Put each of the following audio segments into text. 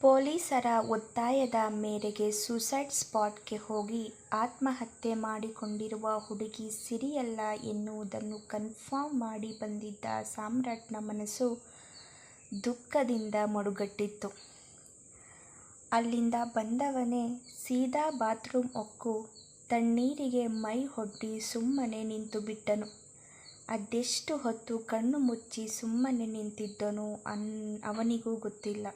ಪೊಲೀಸರ ಒತ್ತಾಯದ ಮೇರೆಗೆ ಸೂಸೈಡ್ ಸ್ಪಾಟ್ಗೆ ಹೋಗಿ ಆತ್ಮಹತ್ಯೆ ಮಾಡಿಕೊಂಡಿರುವ ಹುಡುಗಿ ಸಿರಿಯಲ್ಲ ಎನ್ನುವುದನ್ನು ಕನ್ಫರ್ಮ್ ಮಾಡಿ ಬಂದಿದ್ದ ಸಾಮ್ರಾಟ್ನ ಮನಸ್ಸು ದುಃಖದಿಂದ ಮಡುಗಟ್ಟಿತ್ತು. ಅಲ್ಲಿಂದ ಬಂದವನೇ ಸೀದಾ ಬಾತ್ರೂಮ್ ಒಕ್ಕು ತಣ್ಣೀರಿಗೆ ಮೈ ಹೊಡ್ಡಿ ಸುಮ್ಮನೆ ನಿಂತು ಬಿಟ್ಟನು ಅದೆಷ್ಟು ಹೊತ್ತು ಕಣ್ಣು ಮುಚ್ಚಿ ಸುಮ್ಮನೆ ನಿಂತಿದ್ದನೋ ಅವನಿಗೂ ಗೊತ್ತಿಲ್ಲ.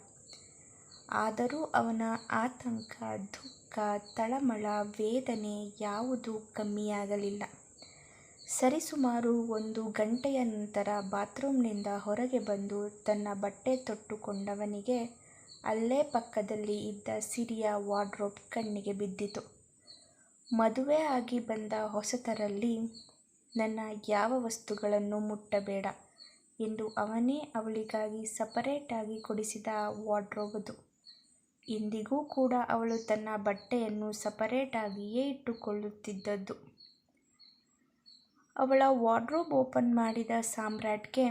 ಆದರೂ ಅವನ ಆತಂಕ, ದುಃಖ, ತಳಮಳ, ವೇದನೆ ಯಾವುದೂ ಕಮ್ಮಿಯಾಗಲಿಲ್ಲ. ಸರಿಸುಮಾರು ಒಂದು ಗಂಟೆಯ ನಂತರ ಬಾತ್ರೂಮ್ನಿಂದ ಹೊರಗೆ ಬಂದು ತನ್ನ ಬಟ್ಟೆ ತೊಟ್ಟುಕೊಂಡವನಿಗೆ ಅಲ್ಲೇ ಪಕ್ಕದಲ್ಲಿ ಇದ್ದ ಸಿರಿಯ ವಾರ್ಡ್ರೋಬ್ ಕಣ್ಣಿಗೆ ಬಿದ್ದಿತು. ಮದುವೆ ಆಗಿ ಬಂದ ಹೊಸತರಲ್ಲಿ ನನ್ನ ಯಾವ ವಸ್ತುಗಳನ್ನು ಮುಟ್ಟಬೇಡ ಎಂದು ಅವನೇ ಅವಳಿಗಾಗಿ ಸಪರೇಟಾಗಿ ಕೊಡಿಸಿದ ವಾರ್ಡ್ರೋಬ್ ಅದು. ಇಂದಿಗೂ ಕೂಡ ಅವಳು ತನ್ನ ಬಟ್ಟೆಯನ್ನು ಸಪರೇಟಾಗಿಯೇ ಇಟ್ಟುಕೊಳ್ಳುತ್ತಿದ್ದದ್ದು. ಅವಳ ವಾರ್ಡ್ರೋಬ್ ಓಪನ್ ಮಾಡಿದ ಸಾಮ್ರಾಟ್ಗೆ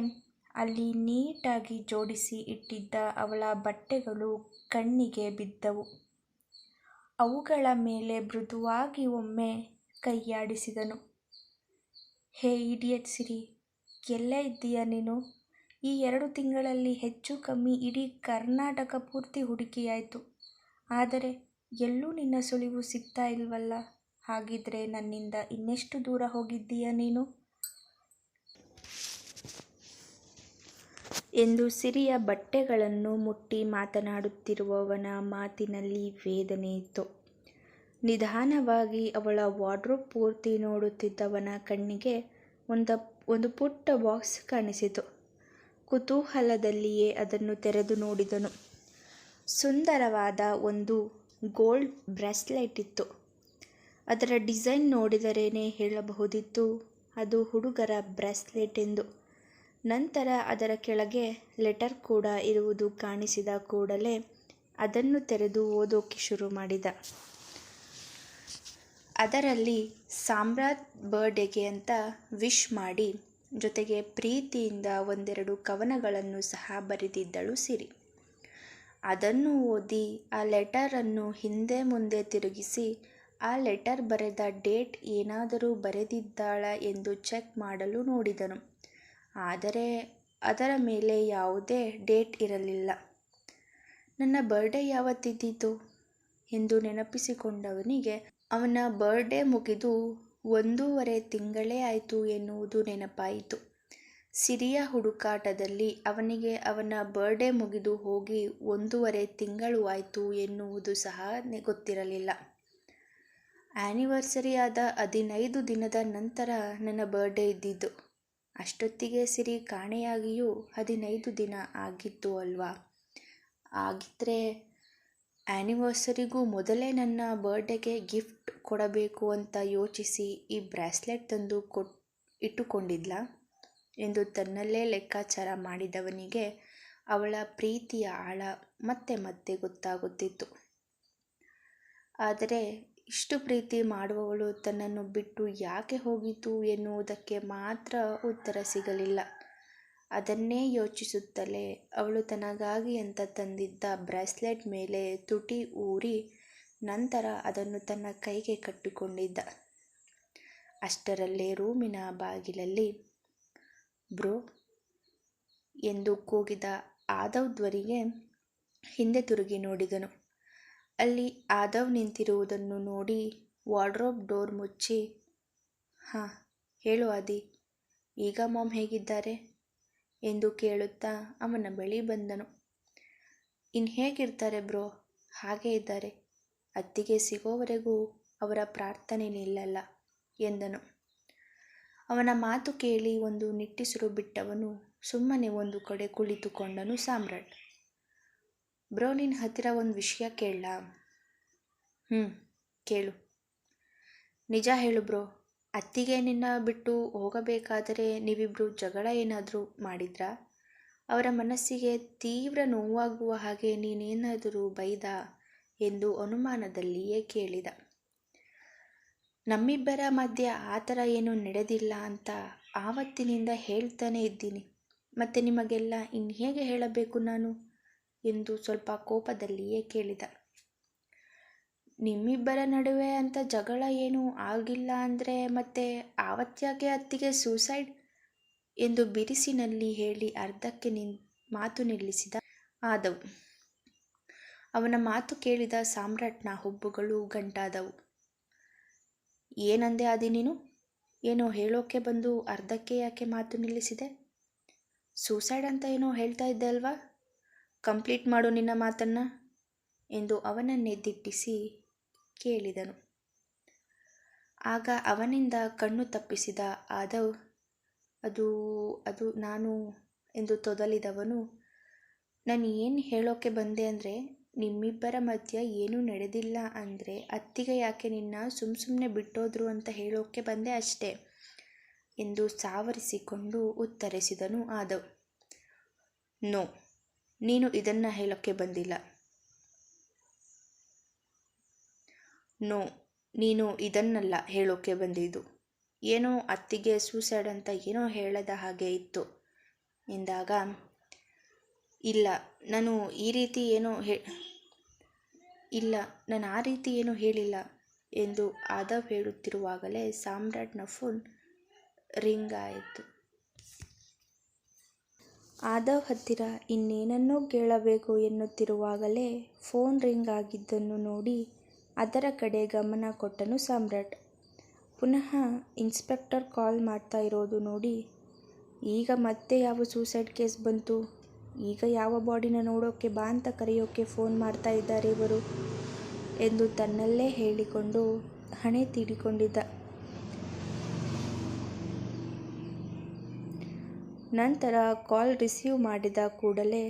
ಅಲ್ಲಿ ನೀಟಾಗಿ ಜೋಡಿಸಿ ಇಟ್ಟಿದ್ದ ಅವಳ ಬಟ್ಟೆಗಳು ಕಣ್ಣಿಗೆ ಬಿದ್ದವು. ಅವುಗಳ ಮೇಲೆ ಮೃದುವಾಗಿ ಒಮ್ಮೆ ಕೈಯಾಡಿಸಿದನು. ಹೇ ಇಡಿಯಟ್ ಸಿರಿ, ಎಲ್ಲೇ ಇದ್ದೀಯ ನೀನು? ಈ ಎರಡು ತಿಂಗಳಲ್ಲಿ ಹೆಚ್ಚು ಕಮ್ಮಿ ಇಡೀ ಕರ್ನಾಟಕ ಪೂರ್ತಿ ಹುಡುಕಿಯಾಯಿತು ಆದರೆ ಎಲ್ಲೂ ನಿನ್ನ ಸುಳಿವು ಸಿಗ್ತಾ ಇಲ್ವಲ್ಲ ಹಾಗಿದ್ರೆ ನನ್ನಿಂದ ಇನ್ನೆಷ್ಟು ದೂರ ಹೋಗಿದ್ದೀಯ ನೀನು? ಎಂದು ಸಿರಿಯ ಬಟ್ಟೆಗಳನ್ನು ಮುಟ್ಟಿ ಮಾತನಾಡುತ್ತಿರುವವನ ಮಾತಿನಲ್ಲಿ ವೇದನೆ ಇತ್ತು ನಿಧಾನವಾಗಿ ಅವಳ ವಾರ್ಡ್ರೋಬ್ ಪೂರ್ತಿ ನೋಡುತ್ತಿದ್ದವನ ಕಣ್ಣಿಗೆ ಒಂದು ಒಂದು ಪುಟ್ಟ ಬಾಕ್ಸ್ ಕಾಣಿಸಿತು. ಕುತೂಹಲದಲ್ಲಿಯೇ ಅದನ್ನು ತೆರೆದು ನೋಡಿದನು. ಸುಂದರವಾದ ಒಂದು ಗೋಲ್ಡ್ ಬ್ರೆಸ್ಲೆಟ್ ಇತ್ತು. ಅದರ ಡಿಸೈನ್ ನೋಡಿದರೇನೇ ಹೇಳಬಹುದಿತ್ತು ಅದು ಹುಡುಗರ ಬ್ರೆಸ್ಲೆಟ್ ಎಂದು. ನಂತರ ಅದರ ಕೆಳಗೆ ಲೆಟರ್ ಕೂಡ ಇರುವುದು ಕಾಣಿಸಿದ ಕೂಡಲೇ ಅದನ್ನು ತೆರೆದು ಓದೋಕೆ ಶುರು ಮಾಡಿದ. ಅದರಲ್ಲಿ ಸಾಮ್ರಾಟ್ ಬರ್ಡೇಗೆ ಅಂತ ವಿಶ್ ಮಾಡಿ, ಜೊತೆಗೆ ಪ್ರೀತಿಯಿಂದ ಒಂದೆರಡು ಕವನಗಳನ್ನು ಸಹ ಬರೆದಿದ್ದಳು ಸಿರಿ. ಅದನ್ನು ಓದಿ ಆ ಲೆಟರನ್ನು ಹಿಂದೆ ಮುಂದೆ ತಿರುಗಿಸಿ ಆ ಲೆಟರ್ ಬರೆದ ಡೇಟ್ ಏನಾದರೂ ಬರೆದಿದ್ದಾಳ ಎಂದು ಚೆಕ್ ಮಾಡಲು ನೋಡಿದನು. ಆದರೆ ಅದರ ಮೇಲೆ ಯಾವುದೇ ಡೇಟ್ ಇರಲಿಲ್ಲ. ನನ್ನ ಬರ್ಡೇ ಯಾವತ್ತಿದ್ದಿತು ಎಂದು ನೆನಪಿಸಿಕೊಂಡವನಿಗೆ ಅವನ ಬರ್ಡೇ ಮುಗಿದು ಒಂದೂವರೆ ತಿಂಗಳೇ ಆಯಿತು ಎನ್ನುವುದು ನೆನಪಾಯಿತು. ಸಿರಿಯ ಹುಡುಕಾಟದಲ್ಲಿ ಅವನಿಗೆ ಅವನ ಬರ್ಡೇ ಮುಗಿದು ಹೋಗಿ ಒಂದೂವರೆ ತಿಂಗಳು ಆಯಿತು ಎನ್ನುವುದು ಸಹ ಗೊತ್ತಿರಲಿಲ್ಲ. ಆ್ಯನಿವರ್ಸರಿ ಆದ ಹದಿನೈದು ದಿನದ ನಂತರ ನನ್ನ ಬರ್ಡೇ ಇದ್ದಿದ್ದು. ಅಷ್ಟೊತ್ತಿಗೆ ಸಿರಿ ಕಾಣೆಯಾಗಿಯೂ ಹದಿನೈದು ದಿನ ಆಗಿತ್ತು ಅಲ್ವಾ? ಹಾಗಿದ್ರೆ ಆನಿವರ್ಸರಿಗೂ ಮೊದಲೇ ನನ್ನ ಬರ್ಡೇಗೆ ಗಿಫ್ಟ್ ಕೊಡಬೇಕು ಅಂತ ಯೋಚಿಸಿ ಈ ಬ್ರೇಸ್ಲೆಟ್ ತಂದು ಇಟ್ಟುಕೊಂಡಿದ್ಲಾ? ಎಂದು ತನ್ನಲ್ಲೇ ಲೆಕ್ಕಾಚಾರ ಮಾಡಿದವನಿಗೆ ಅವಳ ಪ್ರೀತಿಯ ಆಳ ಮತ್ತೆ ಮತ್ತೆ ಗೊತ್ತಾಗುತ್ತಿತ್ತು. ಆದರೆ ಇಷ್ಟು ಪ್ರೀತಿ ಮಾಡುವವಳು ತನ್ನನ್ನು ಬಿಟ್ಟು ಯಾಕೆ ಹೋಗಿತು ಎನ್ನುವುದಕ್ಕೆ ಮಾತ್ರ ಉತ್ತರ ಸಿಗಲಿಲ್ಲ. ಅದನ್ನೇ ಯೋಚಿಸುತ್ತಲೇ ಅವಳು ತನಗಾಗಿ ಅಂತ ತಂದಿದ್ದ ಬ್ರೇಸ್ಲೆಟ್ ಮೇಲೆ ತುಟಿ ಊರಿ ನಂತರ ಅದನ್ನು ತನ್ನ ಕೈಗೆ ಕಟ್ಟಿಕೊಂಡಿದ್ದ. ಅಷ್ಟರಲ್ಲೇ ರೂಮಿನ ಬಾಗಿಲಲ್ಲಿ ಬ್ರೋ ಎಂದು ಕೂಗಿದ ಆದವ್ ಧ್ವರಿಗೆ ಹಿಂದೆ ತಿರುಗಿ ನೋಡಿದನು. ಅಲ್ಲಿ ಆದವ್ ನಿಂತಿರುವುದನ್ನು ನೋಡಿ ವಾರ್ಡ್ರೋಬ್ ಡೋರ್ ಮುಚ್ಚಿ ಹಾಂ ಹೇಳು ಆದಿ, ಈಗ ಮಾಮ್ ಹೇಗಿದ್ದಾರೆ? ಎಂದು ಕೇಳುತ್ತಾ ಅವನ ಬಳಿ ಬಂದನು. ಇನ್ಹೇಗಿರ್ತಾರೆ ಬ್ರೋ, ಹಾಗೆ ಇದ್ದಾರೆ. ಅತ್ತಿಗೆ ಸಿಗೋವರೆಗೂ ಅವರ ಪ್ರಾರ್ಥನೆ ನಿಲ್ಲಲ್ಲ ಎಂದನು. ಅವನ ಮಾತು ಕೇಳಿ ಒಂದು ನಿಟ್ಟಿಸಿರು ಬಿಟ್ಟವನು ಸುಮ್ಮನೆ ಒಂದು ಕಡೆ ಕುಳಿತುಕೊಂಡನು ಸಾಮ್ರಾಟ್ ಬ್ರೋ ನಿನ್ನ ಹತ್ತಿರ ಒಂದು ವಿಷಯ ಕೇಳಲಾ ಹ್ಞೂ ಕೇಳು ನಿಜ ಹೇಳು ಬ್ರೋ ಅತ್ತಿಗೆ ನಿನ್ನ ಬಿಟ್ಟು ಹೋಗಬೇಕಾದರೆ ನೀವಿಬ್ಬರು ಜಗಳ ಏನಾದರೂ ಮಾಡಿದ್ರಾ? ಅವರ ಮನಸ್ಸಿಗೆ ತೀವ್ರ ನೋವಾಗುವ ಹಾಗೆ ನೀನೇನಾದರೂ ಬೈದ ಎಂದು ಅನುಮಾನದಲ್ಲಿಯೇ ಕೇಳಿದ. ನಮ್ಮಿಬ್ಬರ ಮಧ್ಯೆ ಆ ಥರ ಏನೂ ನಡೆದಿಲ್ಲ ಅಂತ ಆವತ್ತಿನಿಂದ ಹೇಳ್ತಾನೆ ಇದ್ದೀನಿ. ಮತ್ತು ನಿಮಗೆಲ್ಲ ಇನ್ನು ಹೇಗೆ ಹೇಳಬೇಕು ನಾನು? ಎಂದು ಸ್ವಲ್ಪ ಕೋಪದಲ್ಲಿಯೇ ಕೇಳಿದ. ನಿಮ್ಮಿಬ್ಬರ ನಡುವೆ ಅಂತ ಜಗಳ ಏನೂ ಆಗಿಲ್ಲ ಅಂದರೆ ಮತ್ತೆ ಆವತ್ತ್ಯಾಕೆ ಅತ್ತಿಗೆ ಸೂಸೈಡ್ ಎಂದು ಬಿರಿಸಿನಲ್ಲಿ ಹೇಳಿ ಅರ್ಧಕ್ಕೆ ನಿನ್ ಮಾತು ನಿಲ್ಲಿಸಿದ ಆದವು. ಅವನ ಮಾತು ಕೇಳಿದ ಸಾಮ್ರಾಟ್ನ ಹುಬ್ಬುಗಳು ಗಂಟಾದವು. ಏನಂದೆ ಅದಿ ನೀನು? ಏನೋ ಹೇಳೋಕೆ ಬಂದು ಅರ್ಧಕ್ಕೆ ಯಾಕೆ ಮಾತು ನಿಲ್ಲಿಸಿದೆ? ಸೂಸೈಡ್ ಅಂತ ಏನೋ ಹೇಳ್ತಾ ಇದ್ದೆ ಅಲ್ವಾ? ಕಂಪ್ಲೀಟ್ ಮಾಡು ನಿನ್ನ ಮಾತನ್ನು, ಎಂದು ಅವನನ್ನೇ ದಿಟ್ಟಿಸಿ ಕೇಳಿದನು. ಆಗ ಅವನಿಂದ ಕಣ್ಣು ತಪ್ಪಿಸಿದ ಆದವ್, ಅದು ಅದು ನಾನು ಎಂದು ತೊದಲಿದವನು, ನಾನು ಏನು ಹೇಳೋಕ್ಕೆ ಬಂದೆ ಅಂದರೆ, ನಿಮ್ಮಿಬ್ಬರ ಮಧ್ಯ ಏನೂ ನಡೆದಿಲ್ಲ ಅಂದರೆ ಅತ್ತಿಗೆ ಯಾಕೆ ನಿನ್ನ ಸುಮ್ಮ ಸುಮ್ಮನೆ ಬಿಟ್ಟೋದ್ರು ಅಂತ ಹೇಳೋಕ್ಕೆ ಬಂದೆ ಅಷ್ಟೇ ಎಂದು ಸಾವರಿಸಿಕೊಂಡು ಉತ್ತರಿಸಿದನು ಆದವ್. ನೋ, ನೀನು ಇದನ್ನು ಹೇಳೋಕ್ಕೆ ಬಂದಿಲ್ಲ. ನೋ, ನೀನು ಇದನ್ನಲ್ಲ ಹೇಳೋಕ್ಕೆ ಬಂದಿದ್ದು. ಏನೋ ಅತ್ತಿಗೆ ಸೂಸೈಡ್ ಅಂತ ಏನೋ ಹೇಳದ ಹಾಗೆ ಇತ್ತು. ಎಂದಾಗ, ಇಲ್ಲ, ನಾನು ಈ ರೀತಿ ಏನೋ ಹೇ, ಇಲ್ಲ, ನಾನು ಆ ರೀತಿ ಏನೂ ಹೇಳಿಲ್ಲ ಎಂದು ಆದವ್ ಹೇಳುತ್ತಿರುವಾಗಲೇ ಸಾಮ್ರಾಟ್ನ ಫೋನ್ ರಿಂಗ್ ಆಯಿತು. ಆದವ್ ಹತ್ತಿರ ಇನ್ನೇನನ್ನೋ ಕೇಳಬೇಕು ಎನ್ನುತ್ತಿರುವಾಗಲೇ ಫೋನ್ ರಿಂಗ್ ಆಗಿದ್ದನ್ನು ನೋಡಿ ಅದರ ಕಡೆ ಗಮನ ಕೊಟ್ಟನು ಸಾಮ್ರಾಟ್. ಪುನಃ ಇನ್ಸ್ಪೆಕ್ಟರ್ ಕಾಲ್ ಮಾಡ್ತಾ ಇರೋದು ನೋಡಿ, ಈಗ ಮತ್ತೆ ಯಾವ ಸೂಸೈಡ್ ಕೇಸ್ ಬಂತು? ಈಗ ಯಾವ ಬಾಡಿನ ನೋಡೋಕ್ಕೆ ಬಾ ಅಂತ ಕರೆಯೋಕ್ಕೆ ಫೋನ್ ಮಾಡ್ತಾ ಇದ್ದಾರೆ ಇವರು ಎಂದು ತನ್ನಲ್ಲೇ ಹೇಳಿಕೊಂಡು ಹಣೆ ತೀಡಿಕೊಂಡಿದ್ದ. ನಂತರ ಕಾಲ್ ರಿಸೀವ್ ಮಾಡಿದ ಕೂಡಲೇ,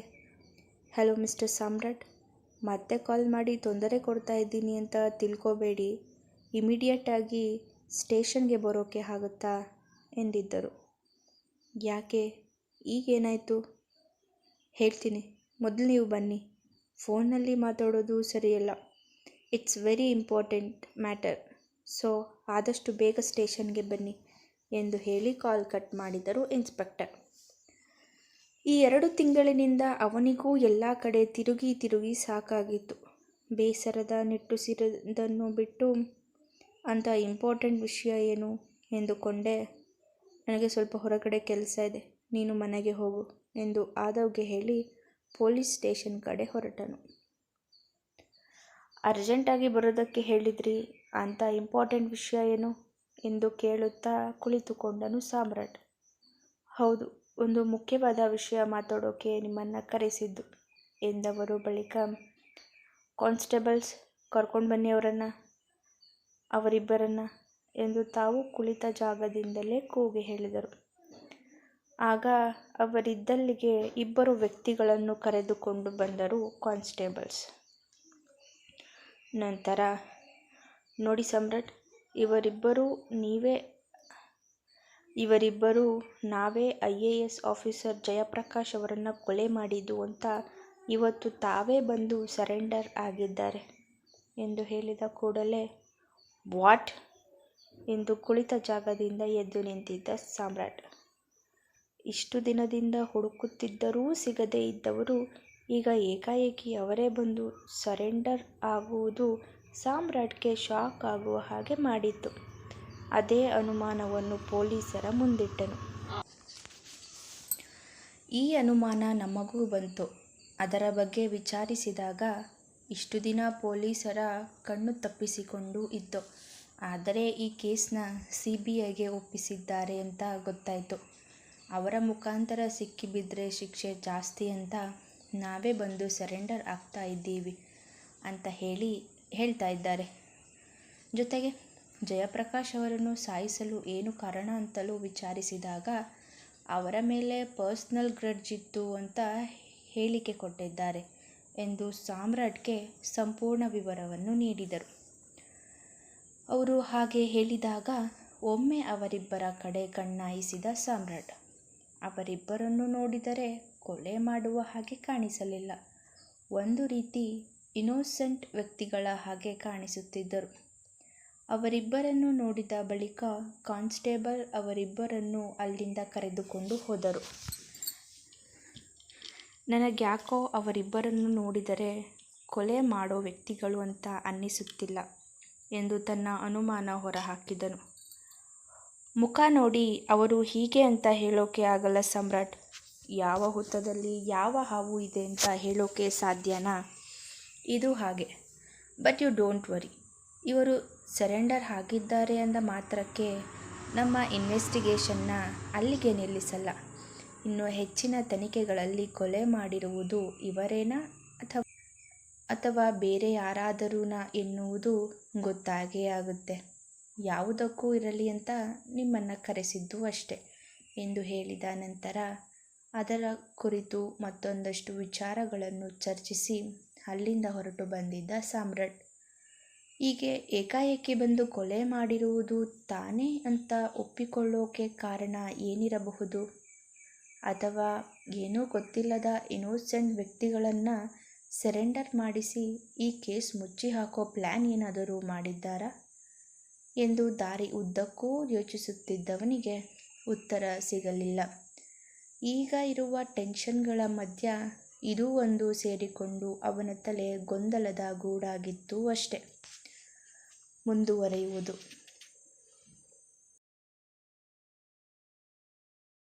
ಹಲೋ ಮಿಸ್ಟರ್ ಸಾಮ್ರಾಟ್ ಮತ್ತೆ ಕಾಲ್ ಮಾಡಿ ತೊಂದರೆ ಕೊಡ್ತಾ ಇದ್ದೀನಿ ಅಂತ ತಿಳ್ಕೊಬೇಡಿ. ಇಮಿಡಿಯೇಟಾಗಿ ಸ್ಟೇಷನ್ಗೆ ಬರೋಕ್ಕೆ ಆಗುತ್ತಾ? ಎಂದಿದ್ದರು. ಯಾಕೆ? ಈಗೇನಾಯಿತು? ಹೇಳ್ತೀನಿ. ಮೊದಲು ನೀವು ಬನ್ನಿ. ಫೋನಲ್ಲಿ ಮಾತಾಡೋದು ಸರಿಯಲ್ಲ. It's very important matter. So, ಆದಷ್ಟು ಬೇಗ ಸ್ಟೇಷನ್ಗೆ ಬನ್ನಿ ಎಂದು ಹೇಳಿ ಕಾಲ್ ಕಟ್ ಮಾಡಿದರು ಇನ್ಸ್ಪೆಕ್ಟರ್. ಈ ಎರಡು ತಿಂಗಳಿನಿಂದ ಅವನಿಗೂ ಎಲ್ಲ ಕಡೆ ತಿರುಗಿ ತಿರುಗಿ ಸಾಕಾಗಿತ್ತು. ಬೇಸರದ ನಿಟ್ಟುಸಿರದನ್ನು ಬಿಟ್ಟು ಅಂಥ ಇಂಪಾರ್ಟೆಂಟ್ ವಿಷಯ ಏನು ಎಂದುಕೊಂಡೆ, ನನಗೆ ಸ್ವಲ್ಪ ಹೊರಗಡೆ ಕೆಲಸ ಇದೆ, ನೀನು ಮನೆಗೆ ಹೋಗು ಎಂದು ಆದವ್ಗೆ ಹೇಳಿ ಪೊಲೀಸ್ ಸ್ಟೇಷನ್ ಕಡೆ ಹೊರಟನು. ಅರ್ಜೆಂಟಾಗಿ ಬರೋದಕ್ಕೆ ಹೇಳಿದ್ರಿ, ಅಂಥ ಇಂಪಾರ್ಟೆಂಟ್ ವಿಷಯ ಏನು? ಎಂದು ಕೇಳುತ್ತಾ ಕುಳಿತುಕೊಂಡನು ಸಾಮ್ರಾಟ್. ಹೌದು ಒಂದು ಮುಖ್ಯವಾದ ವಿಷಯ ಮಾತಾಡೋಕೆ ನಿಮ್ಮನ್ನು ಕರೆಸಿದ್ದು ಎಂದವರು ಬಳಿಕ ಕಾನ್ಸ್ಟೇಬಲ್ಸ್ ಕರ್ಕೊಂಡು ಬನ್ನಿ ಅವರನ್ನು, ಅವರಿಬ್ಬರನ್ನು ಎಂದು ತಾವು ಕುಳಿತ ಜಾಗದಿಂದಲೇ ಕೂಗಿ ಹೇಳಿದರು. ಆಗ ಅವರಿದ್ದಲ್ಲಿಗೆ ಇಬ್ಬರು ವ್ಯಕ್ತಿಗಳನ್ನು ಕರೆದುಕೊಂಡು ಬಂದರು ಕಾನ್ಸ್ಟೇಬಲ್ಸ್. ನಂತರ, ನೋಡಿ ಸಮ್ರಾಟ್, ಇವರಿಬ್ಬರು ನೀವೇ ಇವರಿಬ್ಬರು ನಾವೇ I A S officer Jayaprakash ಅವರನ್ನು ಕೊಲೆ ಮಾಡಿದ್ದು ಅಂತ ಇವತ್ತು ತಾವೇ ಬಂದು ಸರೆಂಡರ್ ಆಗಿದ್ದಾರೆ ಎಂದು ಹೇಳಿದ ಕೂಡಲೇ, ವಾಟ್? ಎಂದು ಕುಳಿತ ಜಾಗದಿಂದ ಎದ್ದು ನಿಂತಿದ್ದ ಸಾಮ್ರಾಟ್. ಇಷ್ಟು ದಿನದಿಂದ ಹುಡುಕುತ್ತಿದ್ದರೂ ಸಿಗದೇ ಇದ್ದವರು ಈಗ ಏಕಾಏಕಿ ಅವರೇ ಬಂದು ಸರೆಂಡರ್ ಆಗುವುದು ಸಾಮ್ರಾಟ್ಗೆ ಶಾಕ್ ಆಗುವ ಹಾಗೆ ಮಾಡಿತ್ತು ಅದೇ ಅನುಮಾನವನ್ನು ಪೊಲೀಸರ ಮುಂದಿಟ್ಟನು. ಈ ಅನುಮಾನ ನಮಗೂ ಬಂತು. ಅದರ ಬಗ್ಗೆ ವಿಚಾರಿಸಿದಾಗ ಇಷ್ಟು ದಿನ ಪೊಲೀಸರ ಕಣ್ಣು ತಪ್ಪಿಸಿಕೊಂಡು ಇತ್ತು. ಆದರೆ ಈ ಕೇಸ್ನ ಸಿ ಬಿ ಐಗೆ ಒಪ್ಪಿಸಿದ್ದಾರೆ ಅಂತ ಗೊತ್ತಾಯಿತು. ಅವರ ಮುಖಾಂತರ ಸಿಕ್ಕಿಬಿದ್ದರೆ ಶಿಕ್ಷೆ ಜಾಸ್ತಿ ಅಂತ ನಾವೇ ಬಂದು ಸರೆಂಡರ್ ಆಗ್ತಾ ಇದ್ದೀವಿ ಅಂತ ಹೇಳಿ ಹೇಳ್ತಾ ಇದ್ದಾರೆ. ಜೊತೆಗೆ ಜಯಪ್ರಕಾಶ್ ಅವರನ್ನು ಸಾಯಿಸಲು ಏನು ಕಾರಣ ಅಂತಲೂ ವಿಚಾರಿಸಿದಾಗ, ಅವರ ಮೇಲೆ ಪರ್ಸ್ನಲ್ ಗ್ರಡ್ಜ್ ಇತ್ತು ಅಂತ ಹೇಳಿಕೆ ಕೊಟ್ಟಿದ್ದಾರೆ ಎಂದು ಸಾಮ್ರಾಟ್ಗೆ ಸಂಪೂರ್ಣ ವಿವರವನ್ನು ನೀಡಿದರು. ಅವರು ಹಾಗೆ ಹೇಳಿದಾಗ, ಒಮ್ಮೆ ಅವರಿಬ್ಬರ ಕಡೆ ಕಣ್ಣಾಯಿಸಿದ ಸಾಮ್ರಾಟ್, ಅವರಿಬ್ಬರನ್ನು ನೋಡಿದರೆ ಕೊಲೆ ಮಾಡುವ ಹಾಗೆ ಕಾಣಿಸಲಿಲ್ಲ. ಒಂದು ರೀತಿ ಇನ್ನೋಸೆಂಟ್ ವ್ಯಕ್ತಿಗಳ ಹಾಗೆ ಕಾಣಿಸುತ್ತಿದ್ದರು. ಅವರಿಬ್ಬರನ್ನು ನೋಡಿದ ಬಳಿಕ ಕಾನ್ಸ್ಟೇಬಲ್ ಅವರಿಬ್ಬರನ್ನು ಅಲ್ಲಿಂದ ಕರೆದುಕೊಂಡು ಹೋದರು. ನನಗ್ಯಾಕೋ ಅವರಿಬ್ಬರನ್ನು ನೋಡಿದರೆ ಕೊಲೆ ಮಾಡೋ ವ್ಯಕ್ತಿಗಳು ಅಂತ ಅನ್ನಿಸುತ್ತಿಲ್ಲ ಎಂದು ತನ್ನ ಅನುಮಾನ ಹೊರಹಾಕಿದನು. ಮುಖ ನೋಡಿ ಅವರು ಹೀಗೆ ಅಂತ ಹೇಳೋಕೆ ಆಗಲ್ಲ ಸಮ್ರಾಟ್. ಯಾವ ಹುತ್ತದಲ್ಲಿ ಯಾವ ಹಾವು ಇದೆ ಅಂತ ಹೇಳೋಕೆ ಸಾಧ್ಯನಾ? ಇದು ಹಾಗೆ. ಬಟ್ ಯು ಡೋಂಟ್ ವರಿ ಇವರು ಸರೆಂಡರ್ ಆಗಿದ್ದಾರೆ ಅಂದ ಮಾತ್ರಕ್ಕೆ ನಮ್ಮ ಇನ್ವೆಸ್ಟಿಗೇಷನ್ನ ಅಲ್ಲಿಗೆ ನಿಲ್ಲಿಸಲ್ಲ. ಇನ್ನು ಹೆಚ್ಚಿನ ತನಿಖೆಗಳಲ್ಲಿ ಕೊಲೆ ಮಾಡಿರುವುದು ಇವರೇನಾ ಅಥವಾ ಅಥವಾ ಬೇರೆ ಯಾರಾದರೂನಾ ಎನ್ನುವುದು ಗೊತ್ತಾಗೇ ಆಗುತ್ತೆ. ಯಾವುದಕ್ಕೂ ಇರಲಿ ಅಂತ ನಿಮ್ಮನ್ನು ಕರೆಸಿದ್ದು ಅಷ್ಟೆ ಎಂದು ಹೇಳಿದ ನಂತರ ಅದರ ಕುರಿತು ಮತ್ತೊಂದಷ್ಟು ವಿಚಾರಗಳನ್ನು ಚರ್ಚಿಸಿ ಅಲ್ಲಿಂದ ಹೊರಟು ಬಂದಿದ್ದ ಸಾಮ್ರಾಟ್ ಹೀಗೆ ಏಕಾಏಕಿ ಬಂದು ಕೊಲೆ ಮಾಡಿರುವುದು ತಾನೇ ಅಂತ ಒಪ್ಪಿಕೊಳ್ಳೋಕೆ ಕಾರಣ ಏನಿರಬಹುದು? ಅಥವಾ ಏನೂ ಗೊತ್ತಿಲ್ಲದ ಇನ್ನೋಸೆಂಟ್ ವ್ಯಕ್ತಿಗಳನ್ನು ಸರೆಂಡರ್ ಮಾಡಿಸಿ ಈ ಕೇಸ್ ಮುಚ್ಚಿ ಹಾಕೋ ಪ್ಲ್ಯಾನ್ ಏನಾದರೂ ಮಾಡಿದ್ದಾರಾ? ಎಂದು ದಾರಿ ಉದ್ದಕ್ಕೂ ಯೋಚಿಸುತ್ತಿದ್ದವನಿಗೆ ಉತ್ತರ ಸಿಗಲಿಲ್ಲ. ಈಗ ಇರುವ ಟೆನ್ಷನ್ಗಳ ಮಧ್ಯ ಇದೂ ಒಂದು ಸೇರಿಕೊಂಡು ಅವನ ತಲೆ ಗೊಂದಲದ ಗೂಡಾಗಿತ್ತು ಅಷ್ಟೆ. ಮುಂದುವರೆಯುವುದು.